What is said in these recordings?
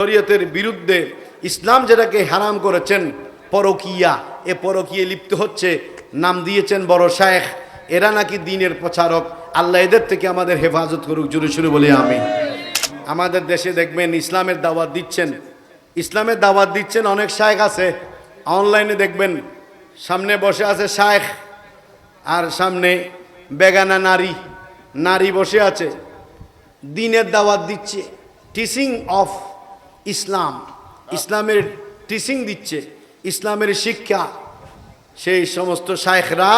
শরীয়তের বিরুদ্ধে ইসলাম যেটাকে হারাম করেছেন, পরকিয়া। এ পরকিয়ে লিপ্ত হচ্ছে, নাম দিয়েছেন বড় শায়েখ। এরা নাকি দিনের প্রচারক। আল্লাহ এদের থেকে আমাদের হেফাজত করুক জুড়ে শুরু বলি আমি আমাদের দেশে দেখবেন ইসলামের দাওয়াত দিচ্ছেন। ইসলামের দাওয়াত দিচ্ছেন অনেক শায়েখ আছে। অনলাইনে দেখবেন, সামনে বসে আছে শায়েখ, আর সামনে বেগানা নারী। নারী বসে আছে। দিনের দাওয়াত দিচ্ছে। টিচিং অফ ইসলাম, ইসলামের টিচিং দিচ্ছে, ইসলামের শিক্ষা। সেই সমস্ত শায়েখরা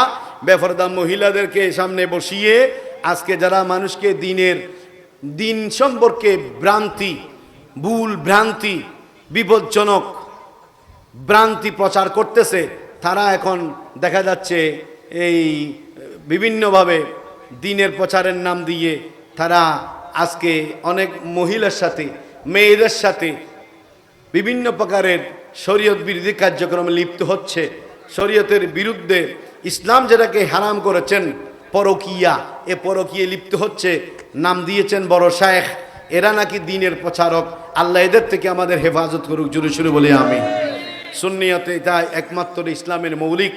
বেফরদা মহিলাদেরকে সামনে বসিয়ে আজকে যারা মানুষকে দিনের, দিন সম্পর্কে ভ্রান্তি, ভুল ভ্রান্তি, বিপজ্জনক ভ্রান্তি প্রচার করতেছে, তারা এখন দেখা যাচ্ছে এই বিভিন্নভাবে দিনের প্রচারের নাম দিয়ে তারা আজকে অনেক মহিলার সাথে মেয়েদের সাথে বিভিন্ন প্রকারের শরীয়ত বিরোধী কার্যক্রমে লিপ্ত হচ্ছে। শরীয়তের বিরুদ্ধে ইসলাম যেটাকে হারাম করেছেন, পরকিয়া, এ পরকিয়ে লিপ্ত হচ্ছে, নাম দিয়েছেন বড় শায়েখ। এরা নাকি দিনের প্রচারক। আল্লাহ এদের থেকে আমাদের হেফাজত করুক জুড়ে শুরু বলে আমি সুন্নিয়তে তাই একমাত্র ইসলামের মৌলিক,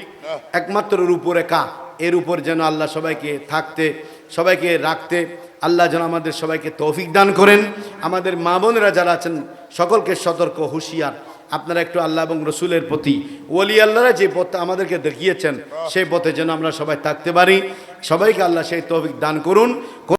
একমাত্র রূপরেখা। এর উপর যেন আল্লাহ সবাইকে থাকতে, সবাইকে রাখতে আল্লাহ যেন আমাদের সবাইকে তৌফিক দান করেন। আমাদের মা বোনেরা যারা আছেন, সকলকে সতর্ক, হুঁশিয়ার। আপনারা একটু আল্লাহ এবং রসুলের প্রতি, ওলি আল্লাহরা যে পথ আমাদেরকে দেখিয়েছেন, সেই পথে যেন আমরা সবাই থাকতে পারি। সবাইকে আল্লাহ সেই তৌফিক দান করুন।